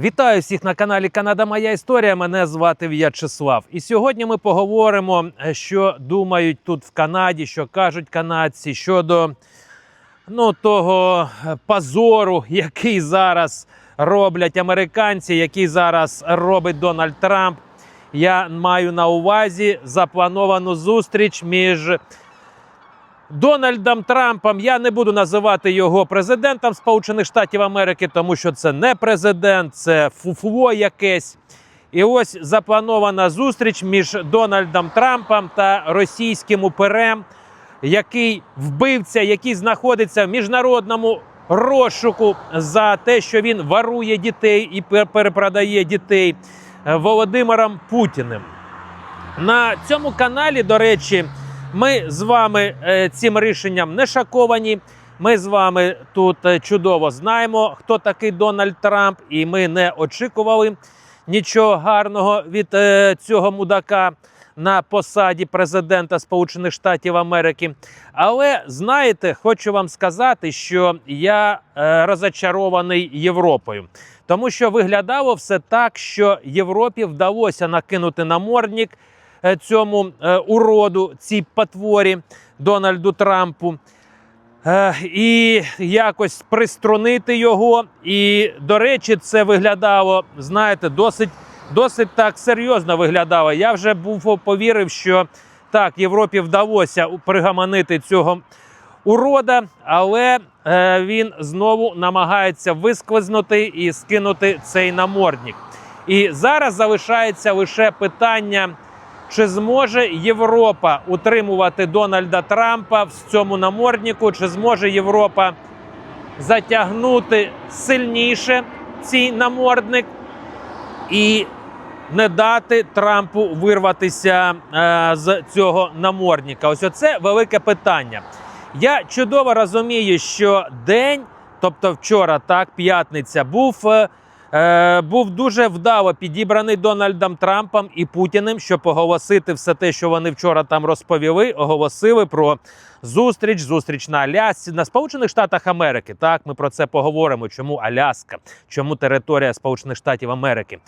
Вітаю всіх на каналі Канада Моя Історія. Мене звати В'ячеслав. І сьогодні ми поговоримо, е, що думають тут в Канаді, що кажуть канадці щодо ну, того е, позору, який зараз роблять американці, який зараз робить Дональд Трамп. Я маю на увазі заплановану зустріч між Дональдом Трампом. Я не буду називати його президентом Сполучених Штатів Америки, тому що це не президент, це фуфло якесь. І ось запланована зустріч між Дональдом Трампом та російським уперем, який вбивця, який знаходиться в міжнародному розшуку за те, що він варує дітей і пер- перепродає дітей е, Володимиром Путіним. На цьому каналі, до речі, ми з вами е, цим рішенням не шоковані. Ми з вами тут е, чудово знаємо, хто такий Дональд Трамп, і ми не очікували нічого гарного від е, цього мудака на посаді президента Сполучених Штатів Америки. Але знаєте, хочу вам сказати, що я розочарований Європою. Тому що виглядало все так, що Європі вдалося накинути намордник е, цьому е, уроду, цій потворі Дональду Трампу. Е, І якось приструнити його. І, до речі, це виглядало, знаєте, досить, досить так серйозно виглядало. Я вже був повірив, що так, Європі вдалося пригаманити цього урода, але е, він знову намагається вискользнути і скинути цей намордник. І зараз залишається лише питання. Чи зможе Європа утримувати Дональда Трампа в цьому наморднику? Чи зможе Європа затягнути сильніше цей намордник і не дати Трампу вирватися е, з цього намордника? Ось оце велике питання. Я чудово розумію, що день, тобто вчора, так, п'ятниця, був. е, Е, був дуже вдало підібраний Дональдом Трампом і Путіним, щоб оголосити все те, що вони вчора там розповіли. Оголосили про зустріч, зустріч на Алясці на Сполучених Штатах Америки. Так, ми про це поговоримо. Чому Аляска, чому територія Сполучених Штатів Америки?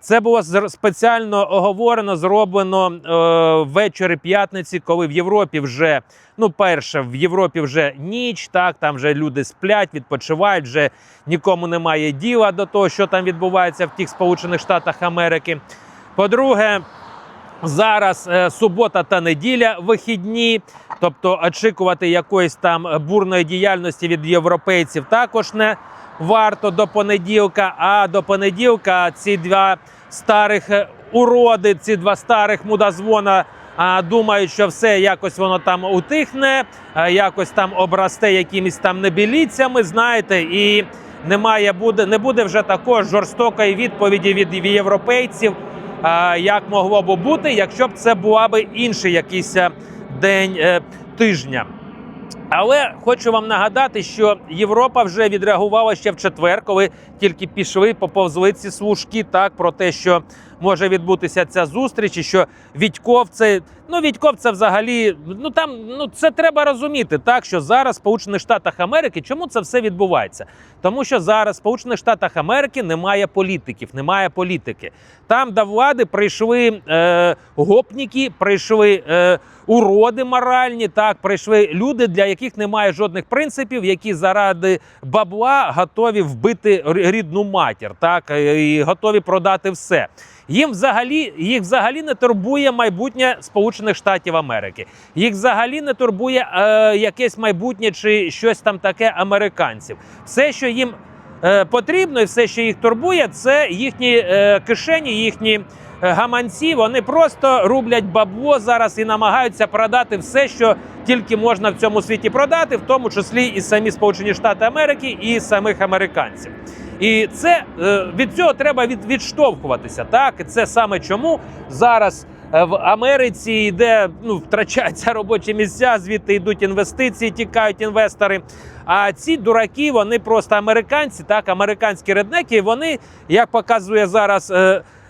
Це було спеціально оговорено, зроблено е, ввечері п'ятниці, коли в Європі вже ну, перше, в Європі вже ніч, так там вже люди сплять, відпочивають, вже нікому немає діла до того, що там відбувається в тих Сполучених Штатах Америки. По-друге, Зараз е, субота та неділя вихідні, тобто очікувати якоїсь там бурної діяльності від європейців також не варто до понеділка. А до понеділка ці два старих е, уроди, ці два старих мудозвона а, думають, що все якось воно там утихне, якось там обрасте якимись там небіліцями, знаєте, і немає буде, не буде вже також жорстокої відповіді від європейців. Як могло б бути, якщо б це була б інший якийсь е, день е, тижня. Але хочу вам нагадати, що Європа вже відреагувала ще в четвер, коли тільки пішли, поповзли ці служки так про те, що може відбутися ця зустріч, і що Відьков це ну Відьков це взагалі. Ну там ну це треба розуміти, так що зараз в Сполучених Штатах Америки чому це все відбувається? Тому що зараз в Сполучених Штатах Америки немає політиків, немає політики. Там до влади прийшли е, гопніки, прийшли е, уроди моральні, так прийшли люди, для яких немає жодних принципів, які заради бабла готові вбити рідну матір, так і готові продати все. Їм взагалі їх взагалі не турбує майбутнє Сполучених Штатів Америки. Їх взагалі не турбує е, якесь майбутнє чи щось там таке американців. Все, що їм е, потрібно, і все, що їх турбує, це їхні е, кишені, їхні е, гаманці. Вони просто рублять бабло зараз і намагаються продати все, що тільки можна в цьому світі продати, в тому числі і самі Сполучені Штати Америки, і самих американців. І це е, від цього треба від, відштовхуватися. Так, і це саме чому зараз е, в Америці йде, ну втрачаються робочі місця, звідти йдуть інвестиції, тікають інвестори. А ці дураки, вони просто американці, так, американські реднеки, вони, як показує зараз.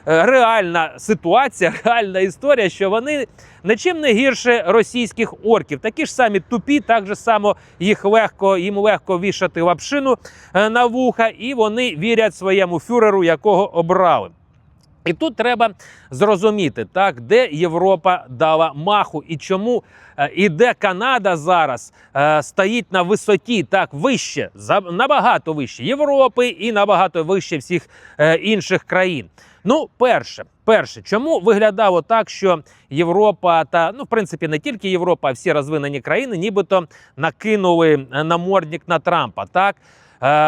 Е, реальна ситуація, реальна історія, що вони нічим не гірше російських орків. Такі ж самі тупі, так же само їх легко, їм легко вішати лапшину е, на вуха, і вони вірять своєму фюреру, якого обрали. І тут треба зрозуміти, так, де Європа дала маху і чому е, і де Канада зараз е, стоїть на висоті, так вище, за, набагато вище Європи і набагато вище всіх е, інших країн. Ну, перше, перше, чому виглядало так, що Європа та ну, в принципі, не тільки Європа, а всі розвинені країни, нібито накинули е, намордник на Трампа. Так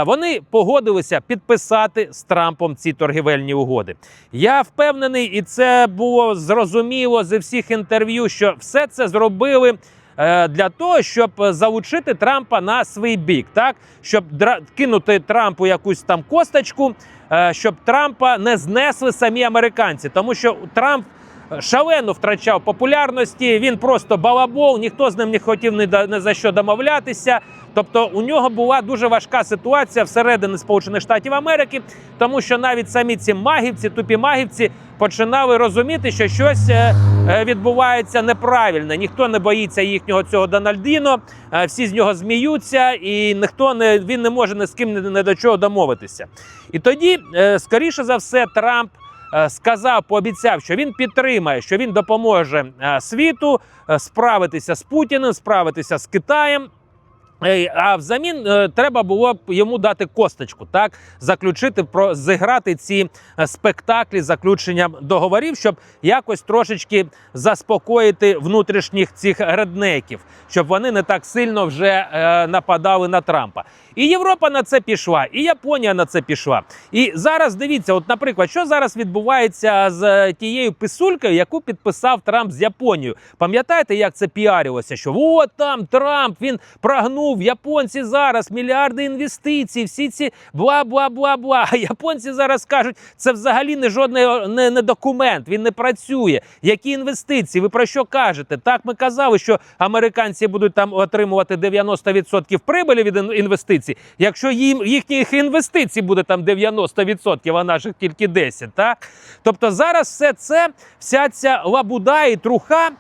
вони погодилися підписати з Трампом ці торгівельні угоди. Я впевнений, і це було зрозуміло зі всіх інтерв'ю, що все це зробили. е, Для того щоб залучити Трампа на свій бік, так щоб кинути Трампу якусь там косточку, е, щоб Трампа не знесли самі американці, тому що Трамп шалено втрачав популярності. Він просто балабол, ніхто з ним не хотів ні за що домовлятися. Тобто у нього була дуже важка ситуація всередині Сполучених Штатів Америки, тому що навіть самі ці магівці, тупі магівці, починали розуміти, що щось е, е, відбувається неправильно. Ніхто не боїться їхнього цього Дональдіно, е, всі з нього зміються, і ніхто не він не може ні з ким ні до чого домовитися. І тоді, скоріше за все, Трамп сказав, пообіцяв, що він підтримає, що він допоможе е, світу е, справитися з Путіним, справитися з Китаєм. А взамін е, треба було б йому дати косточку, так заключити про зіграти ці е, спектаклі заключенням договорів, щоб якось трошечки заспокоїти внутрішніх цих реднеків, щоб вони не так сильно вже е, нападали на Трампа. І Європа на це пішла, і Японія на це пішла. І зараз дивіться, от, наприклад, що зараз відбувається з е, тією писулькою, яку підписав Трамп з Японією. Пам'ятаєте, як це піарилося? Що от там Трамп він прогнув японці зараз мільярди інвестицій, всі ці бла бла бла бла. А японці зараз кажуть, це взагалі не жодний не, не документ. Він не працює. Які інвестиції? Ви про що кажете? Так ми казали, що американці будуть там отримувати 90% прибилі від інвестицій. Якщо їм їхніх інвестицій буде там 90%, а наших тільки 10%. Так? Тобто зараз все це, вся ця лабуда і труха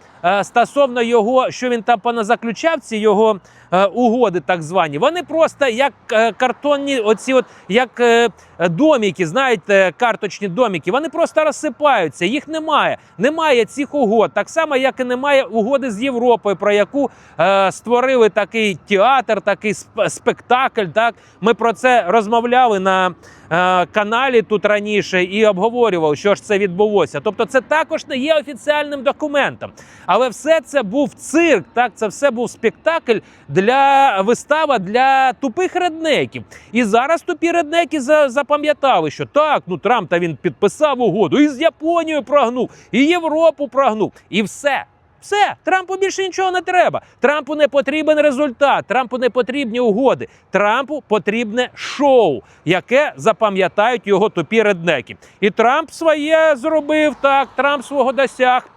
стосовно його, що він там поназаключав, ці його е, угоди, так звані, вони просто як е, картонні, оці от як е, доміки, знаєте, карточні доміки, вони просто розсипаються, їх немає. Немає цих угод. Так само, як і немає угоди з Європою, про яку е, створили такий театр, такий спектакль. Так ми про це розмовляли на е, каналі тут раніше і обговорював, що ж це відбулося. Тобто, це також не є офіціальним документом. Але все це був цирк, так це все був спектакль для вистава для тупих реднеків. І зараз тупі реднеки за- запам'ятали, що так, ну Трамп та він підписав угоду і з Японією прогнув, і Європу прогнув, і все. Все, Трампу більше нічого не треба. Трампу не потрібен результат, Трампу не потрібні угоди. Трампу потрібне шоу, яке запам'ятають його тупі реднеки. І Трамп своє зробив так. Трамп свого досяг.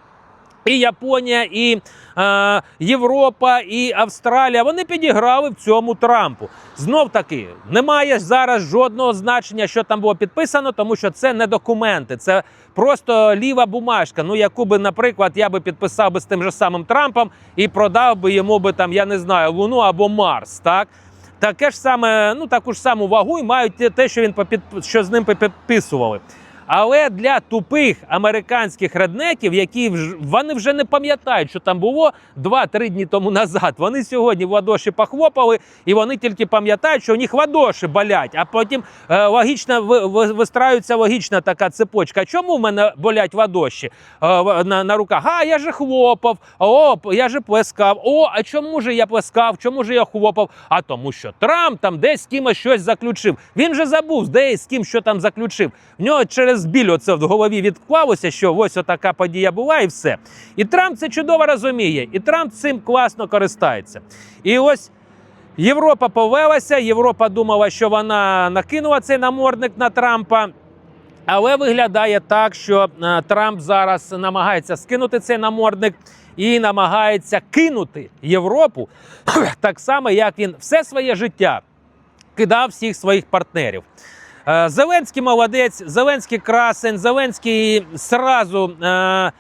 І Японія, і е, Європа, і Австралія вони підіграли в цьому Трампу. Знов таки немає зараз жодного значення, що там було підписано, тому що це не документи, це просто ліва бумажка. Ну, яку би, наприклад, я би підписав би з тим же самим Трампом і продав би йому би там, я не знаю, Луну або Марс. Так таке ж саме, ну таку ж саму вагу і мають те- що він що з ним попідписували. Але для тупих американських реднеків, які вони вже не пам'ятають, що там було 2-3 дні тому назад. Вони сьогодні в ладоші похлопали, і вони тільки пам'ятають, що у них ладоші болять. А потім е, логічно ви- ви- вистраюється логічна така цепочка. Чому в мене болять ладоші е, на, на руках? А я же хлопав, о, я же плескав. О, а чому ж я плескав? Чому ж я хлопав? А тому, що Трамп там десь з кимось щось заключив. Він же забув, де з ким що там заключив. В нього через біль оце в голові відклалося, що ось отака подія була, і все. І Трамп це чудово розуміє, і Трамп цим класно користається. І ось. Європа повелася, Європа думала, що вона накинула цей намордник на Трампа. Але виглядає так, що е, Трамп зараз намагається скинути цей намордник і намагається кинути Європу так само, як він все своє життя кидав всіх своїх партнерів. Е, Зеленський молодець, Зеленський красень, Зеленський сразу е,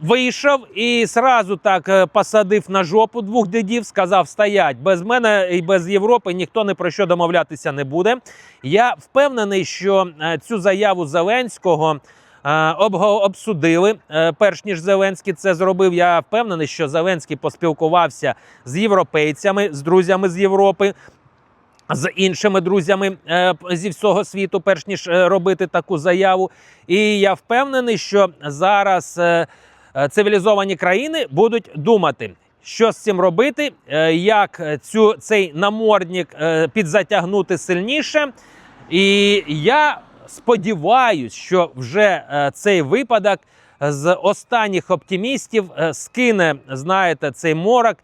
вийшов і сразу так е, посадив на жопу двох дідів, сказав: стоять без мене і без Європи ніхто ні про що домовлятися не буде. Я впевнений, що цю заяву Зеленського. Обсудили перш ніж Зеленський це зробив. Я впевнений, що Зеленський поспілкувався з європейцями, з друзями з Європи, з іншими друзями е, зі всього світу, перш ніж е, робити таку заяву. І я впевнений, що зараз е, цивілізовані країни будуть думати. Що з цим робити, як цю цей намордник підзатягнути сильніше? І я сподіваюсь, що вже цей випадок з останніх оптимістів скине, знаєте, цей морок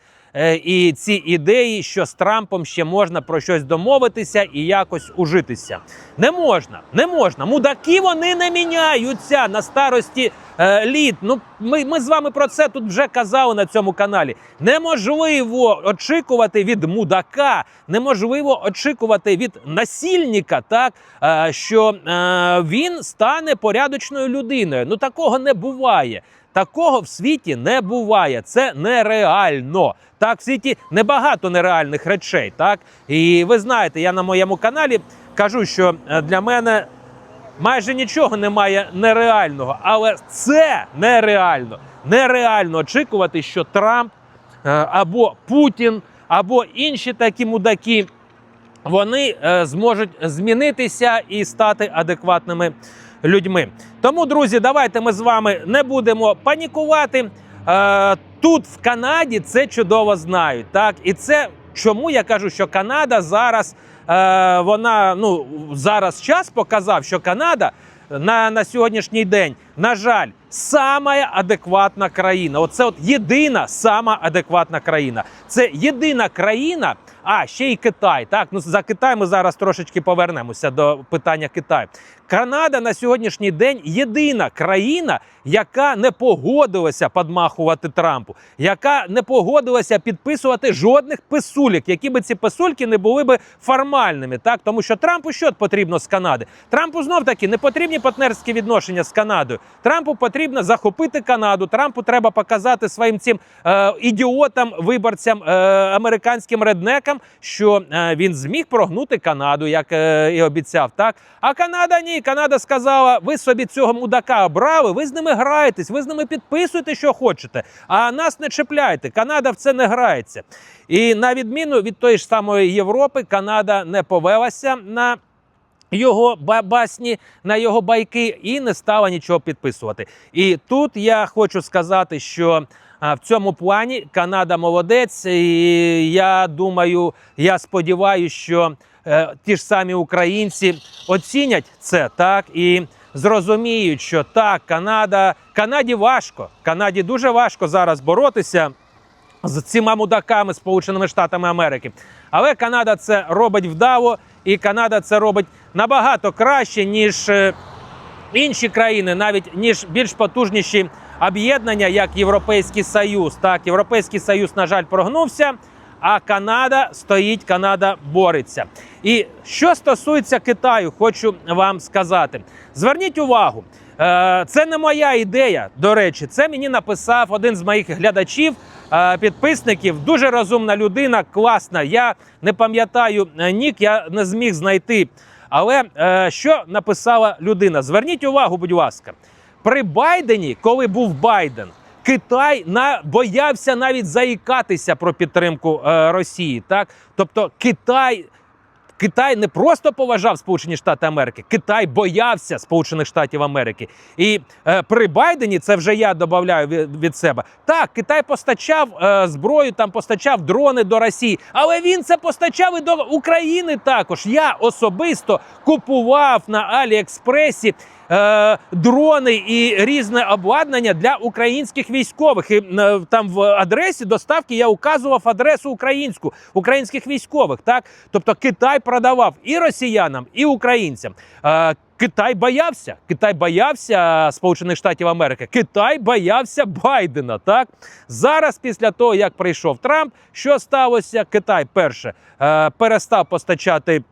і ці ідеї, що з Трампом ще можна про щось домовитися і якось ужитися. Не можна, не можна. Мудаки вони не міняються на старості е, літ. Ну ми, ми з вами про це тут вже казали на цьому каналі. Неможливо очікувати від мудака, неможливо очікувати від насильника, так е, що е, він стане порядочною людиною. Ну такого не буває. Такого в світі не буває. Це нереально. Так, в світі небагато нереальних речей. Так, і ви знаєте, я на моєму каналі кажу, що е, для мене майже нічого немає нереального, але це нереально. Нереально очікувати, що Трамп е, або Путін, або інші такі мудаки. Вони е, зможуть змінитися і стати адекватними людьми. Тому, друзі, давайте ми з вами не будемо панікувати. Е, тут в Канаді це чудово знають. Так, і це чому я кажу, що Канада зараз е, вона ну зараз час показав, що Канада на, на сьогоднішній день, на жаль, сама адекватна країна. Оце от єдина сама адекватна країна. Це єдина країна. А ще й Китай. Так, ну за Китай ми зараз трошечки повернемося до питання Китаю. Канада на сьогоднішній день єдина країна, яка не погодилася подмахувати Трампу, яка не погодилася підписувати жодних писулік, які би ці писульки не були би формальними. Так, тому що Трампу що потрібно з Канади? Трампу знов таки не потрібні партнерські відношення з Канадою. Трампу потрібно захопити Канаду. Трампу треба показати своїм цим е, ідіотам, виборцям, е, американським реднекам, що е, він зміг прогнути Канаду, як е, і обіцяв. Так, а Канада ні. Канада сказала: ви собі цього мудака обрали, ви з ними граєтесь, ви з ними підписуєте, що хочете. А нас не чіпляйте. Канада в це не грається. І на відміну від тої ж самої Європи, Канада не повелася на. Його басні на його байки і не стала нічого підписувати. І тут я хочу сказати, що в цьому плані Канада молодець, і я думаю, я сподіваюся, що ті ж самі українці оцінять це так і зрозуміють, що так, Канада, Канаді важко. Канаді дуже важко зараз боротися з цими мудаками Сполученими Штатами Америки. Але Канада це робить вдало, і Канада це робить набагато краще, ніж е, інші країни, навіть ніж більш потужніші об'єднання, як Європейський Союз. Так, Європейський Союз, на жаль, прогнувся. А Канада стоїть, Канада бореться. І що стосується Китаю, хочу вам сказати: зверніть увагу, е, це не моя ідея. До речі, це мені написав один з моїх глядачів, е, підписників. Дуже розумна людина, класна. Я не пам'ятаю е, нік, я не зміг знайти. Але що написала людина? Зверніть увагу, будь ласка, при Байдені, коли був Байден. Китай на боявся навіть заїкатися про підтримку е, Росії. Так, тобто Китай. Китай не просто поважав Сполучені Штати Америки, Китай боявся Сполучених Штатів Америки. І е, при Байдені це вже я додаю від, від себе. Так, Китай постачав е, зброю, там постачав дрони до Росії, але він це постачав і до України також. Я особисто купував на Аліекспресі е, дрони і різне обладнання для українських військових. І е, там в адресі доставки я указував адресу українську українських військових. Так, тобто Китай продавав і росіянам, і українцям. Е, Китай боявся. Китай боявся Сполучених Штатів Америки. Китай боявся Байдена. Так зараз, після того як прийшов Трамп, що сталося? Китай перше е, перестав постачати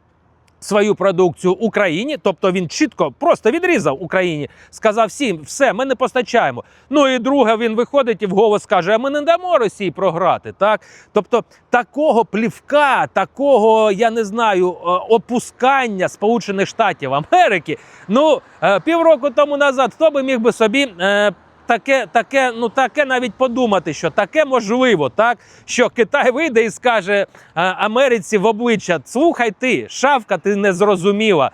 свою продукцію Україні, тобто він чітко просто відрізав Україні, сказав всім, все, ми не постачаємо. Ну і друге, він виходить і вголос каже: а ми не дамо Росії програти. Так, тобто такого плівка, такого я не знаю, е, опускання Сполучених Штатів Америки. Ну е, півроку тому назад, хто би міг би собі. Таке, таке, ну таке навіть подумати, що таке можливо, так що Китай вийде і скаже Америці в обличчя: слухай ти, шавка, ти не зрозуміла.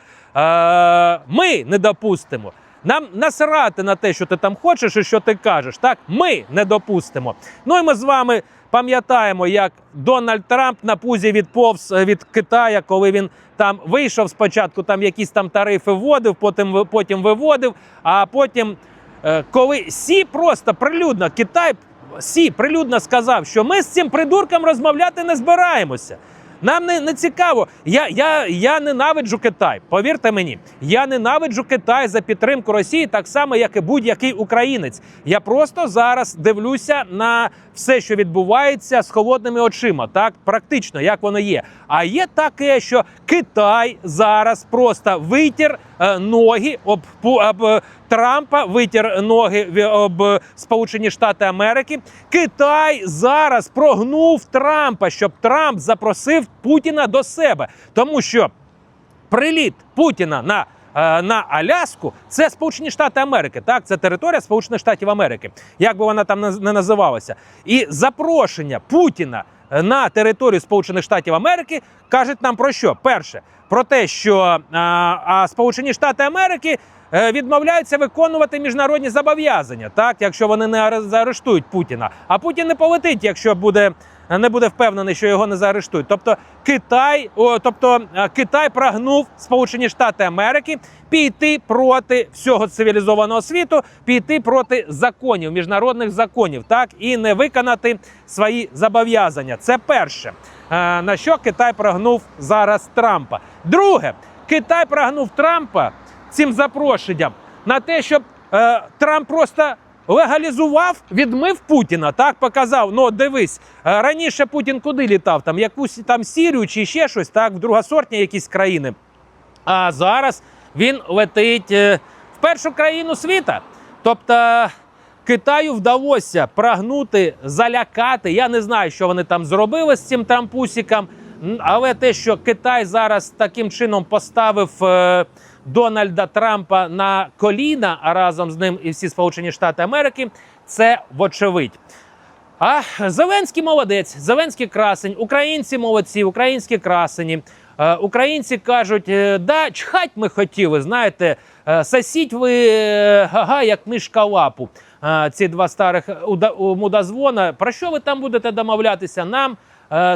Ми не допустимо. Нам насрати на те, що ти там хочеш і що ти кажеш. Так, ми не допустимо. Ну і ми з вами пам'ятаємо, як Дональд Трамп на пузі відповз е, від Китая, коли він там вийшов спочатку, там якісь там тарифи вводив, потім потім виводив, а потім. Е, коли Сі просто прилюдно Китай Сі прилюдно сказав, що ми з цим придурком розмовляти не збираємося. Нам не, не цікаво. Я, я, я ненавиджу Китай. Повірте мені, я ненавиджу Китай за підтримку Росії, так само, як і будь-який українець. Я просто зараз дивлюся на все, що відбувається з холодними очима, так практично як воно є. А є таке, що Китай зараз просто витір ноги об, об е, Трампа, витір ноги об е, Сполучені Штати Америки. Китай зараз прогнув Трампа, щоб Трамп запросив Путіна до себе, тому що приліт Путіна на. е, На Аляску це Сполучені Штати Америки. Так, це територія Сполучених Штатів Америки, як би вона там не називалася. І запрошення Путіна е, на територію Сполучених Штатів Америки кажуть нам про що? Перше, про те, що а, а Сполучені Штати Америки е, відмовляються виконувати міжнародні зобов'язання, так, якщо вони не аре- заарештують Путіна. А Путін не полетить, якщо буде не буде впевнений, що його не заарештують. Тобто Китай, о, тобто е, Китай прагнув Сполучені Штати Америки піти проти всього цивілізованого світу, піти проти законів, міжнародних законів, так і не виконати свої зобов'язання. Це перше, е, на що Китай прагнув зараз Трампа. Друге, Китай прагнув Трампа цим запрошенням на те, щоб е, Трамп просто легалізував, відмив Путіна. Так показав. Ну дивись, е, раніше Путін куди літав? Там якусь там Сірію чи ще щось, так, в другосортні якісь країни. А зараз він летить е, в першу країну світа. Тобто Китаю вдалося прагнути, залякати. Я не знаю, що вони там зробили з цим трампусіком. Але те, що Китай зараз таким чином поставив е, Дональда Трампа на коліна, а разом з ним і всі Сполучені Штати Америки, це вочевидь. А Зеленський молодець, Зеленський красень, українці молодці, українські красені. Е, українці кажуть, е, да, чхать ми хотіли, знаєте, е, сосіть ви гага, як мишка лапу. Ці два старих мудозвона. Про що ви там будете домовлятися? Нам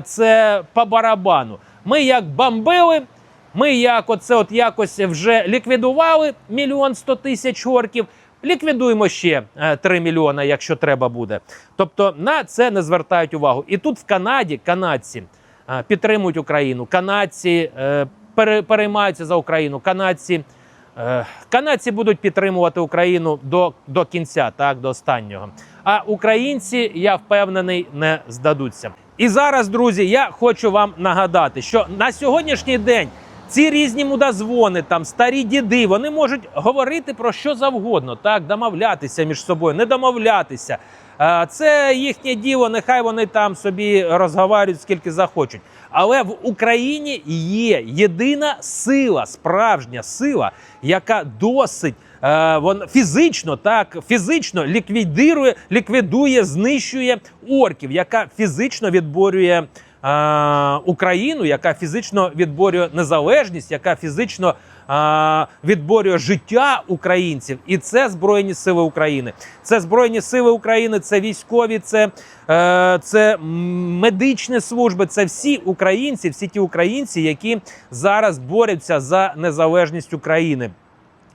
це по барабану. Ми як бомбили, ми як оце от якось вже ліквідували мільйон сто тисяч орків. Ліквідуємо ще е, 3 мільйона, якщо треба буде. Тобто на це не звертають увагу. І тут в Канаді канадці е, підтримують Україну. Канадці е, переймаються за Україну. Канадці, е, канадці будуть підтримувати Україну до, до кінця, так до останнього. А українці, я впевнений, не здадуться. І зараз, друзі, я хочу вам нагадати, що на сьогоднішній день ці різні мудозвони, там старі діди, вони можуть говорити про що завгодно, так домовлятися між собою, не домовлятися. Це їхнє діло, нехай вони там собі розговорюють скільки захочуть. Але в Україні є єдина сила, справжня сила, яка досить е, вон, фізично, так фізично ліквідує, ліквідує, знищує орків, яка фізично відборює Україну, яка фізично відборює незалежність, яка фізично відборює життя українців, і це Збройні Сили України. Це Збройні Сили України, це військові, це, е, це медичні служби, це всі українці, всі ті українці, які зараз борються за незалежність України.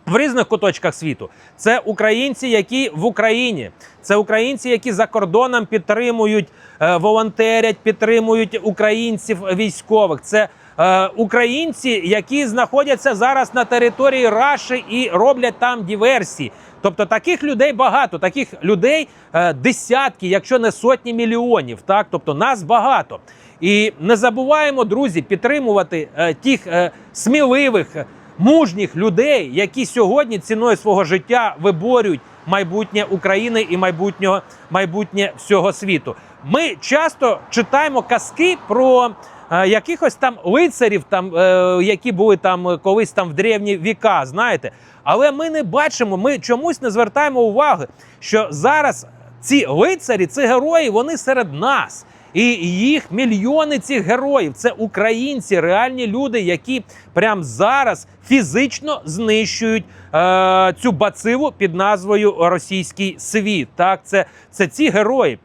В різних куточках світу це українці, які в Україні, це українці, які за кордоном підтримують, е, волонтерять, підтримують українців військових. Це е, українці, які знаходяться зараз на території Раші і роблять там диверсії. Тобто таких людей багато, таких людей е, десятки, якщо не сотні мільйонів. Так, тобто нас багато. І не забуваємо, друзі, підтримувати тих сміливих, мужніх людей, які сьогодні ціною свого життя виборюють майбутнє України і майбутнього майбутнє всього світу. Ми часто читаємо казки про е, якихось там лицарів, там е, які були там е, колись там в древні віка, знаєте. Але ми не бачимо, ми чомусь не звертаємо уваги, що зараз ці лицарі, ці герої, вони серед нас. І їх мільйони цих героїв. Це українці, реальні люди, які прямо зараз фізично знищують е, цю бациву під назвою Російський світ. Так, це, це ці герої.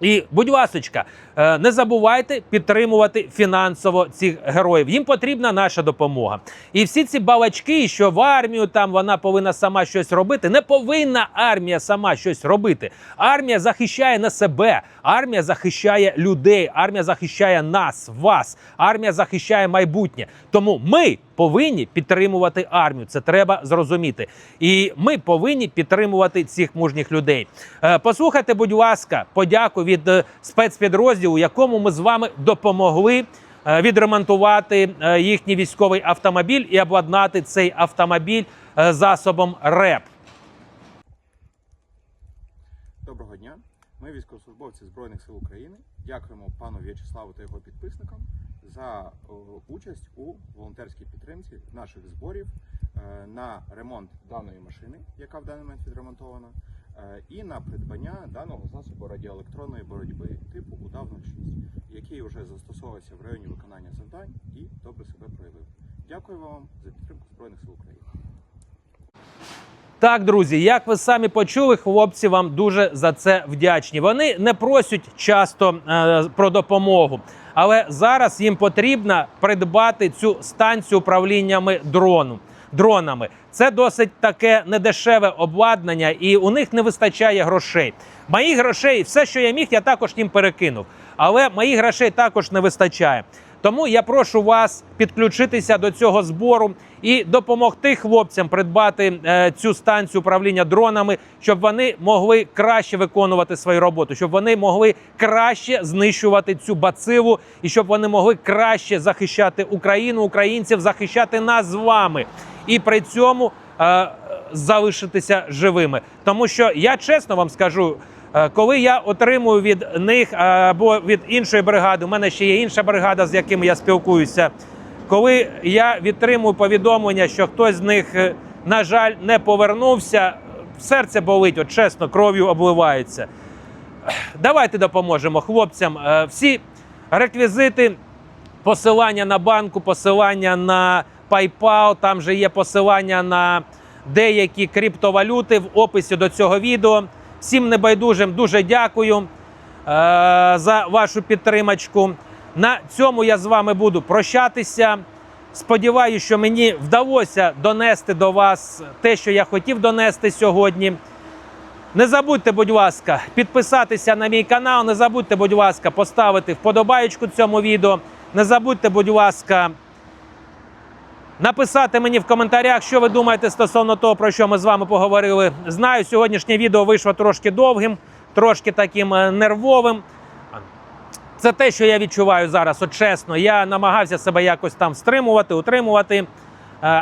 І, будь ласочка, не забувайте підтримувати фінансово цих героїв. Їм потрібна наша допомога. І всі ці балачки, що в армію там вона повинна сама щось робити. Не повинна армія сама щось робити. Армія захищає не себе, армія захищає людей, армія захищає нас, вас, армія захищає майбутнє. Тому ми повинні підтримувати армію. Це треба зрозуміти. І ми повинні підтримувати цих мужніх людей. Е, Послухайте, будь ласка, подяку від е, спецпідрозділу, якому ми з вами допомогли. е, Відремонтувати е, їхній військовий автомобіль і обладнати цей автомобіль е, засобом РЕП. Доброго дня. Ми військовослужбовці Збройних сил України. Дякуємо пану В'ячеславу та його підписникам за участь у волонтерській підтримці наших зборів на ремонт даної машини, яка в даний момент відремонтована, і на придбання даного засобу радіоелектронної боротьби типу УДАВ-06, який вже застосовується в районі виконання завдань і добре себе проявив. Дякую вам за підтримку Збройних сил України. Так, друзі, як ви самі почули, хлопці вам дуже за це вдячні. Вони не просять часто е, про допомогу, але зараз їм потрібно придбати цю станцію управліннями дрону. Дронами це досить таке недешеве обладнання, і у них не вистачає грошей. Моїх грошей, все, що я міг, я також їм перекинув. Але моїх грошей також не вистачає. Тому я прошу вас підключитися до цього збору і допомогти хлопцям придбати е, цю станцію управління дронами, щоб вони могли краще виконувати свою роботу, щоб вони могли краще знищувати цю бацилу, і щоб вони могли краще захищати Україну, українців, захищати нас з вами, і при цьому е, залишитися живими. Тому що я чесно вам скажу. Е, Коли я отримую від них е, або від іншої бригади, у мене ще є інша бригада, з якими я спілкуюся. Коли я відтримую повідомлення, що хтось з них, е, на жаль, не повернувся, серце болить, от чесно, кров'ю обливається. Давайте допоможемо хлопцям. Е, Всі реквізити, посилання на банку, посилання на PayPal, там же є посилання на деякі криптовалюти в описі до цього відео. Всім небайдужим дуже дякую е, за вашу підтримочку. На цьому я з вами буду прощатися. Сподіваюся, що мені вдалося донести до вас те, що я хотів донести сьогодні. Не забудьте, будь ласка, підписатися на мій канал. Не забудьте, будь ласка, поставити вподобаєчку цьому відео. Не забудьте, будь ласка, написати мені в коментарях, що ви думаєте стосовно того, про що ми з вами поговорили. Знаю, сьогоднішнє відео вийшло трошки довгим, трошки таким е, нервовим. Це те, що я відчуваю зараз. От чесно, я намагався себе якось там стримувати, утримувати. Е,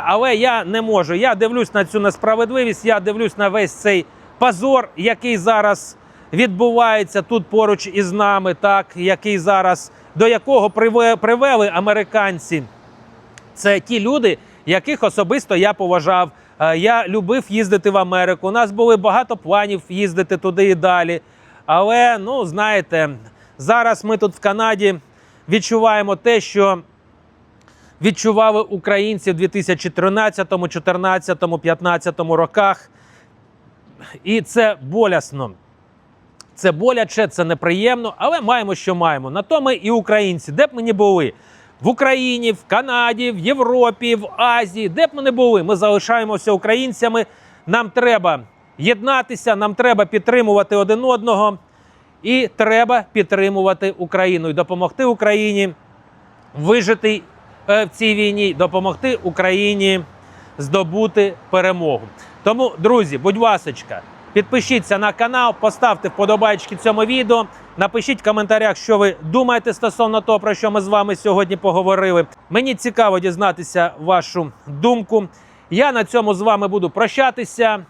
Але я не можу. Я дивлюсь на цю несправедливість, я дивлюсь на весь цей позор, який зараз відбувається тут поруч із нами, так який зараз до якого привели американці. Це ті люди, яких особисто я поважав. Е, Я любив їздити в Америку. У нас були багато планів їздити туди і далі. Але ну знаєте, зараз ми тут в Канаді відчуваємо те, що відчували українці в 2013, 2014, 2015 роках. І це болясно. Це боляче, це неприємно, але маємо, що маємо. На то ми і українці, де б ми не були. В Україні, в Канаді, в Європі, в Азії, де б ми не були, ми залишаємося українцями. Нам треба єднатися, нам треба підтримувати один одного, і треба підтримувати Україну і допомогти Україні вижити е, в цій війні, допомогти Україні здобути перемогу. Тому, друзі, будь ласочка, Підпишіться на канал, поставте вподобайки цьому відео. Напишіть в коментарях, що ви думаєте стосовно того, про що ми з вами сьогодні поговорили. Мені цікаво дізнатися вашу думку. Я на цьому з вами буду прощатися.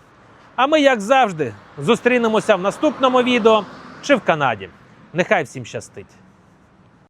А ми, як завжди, зустрінемося в наступному відео чи в Канаді. Нехай всім щастить!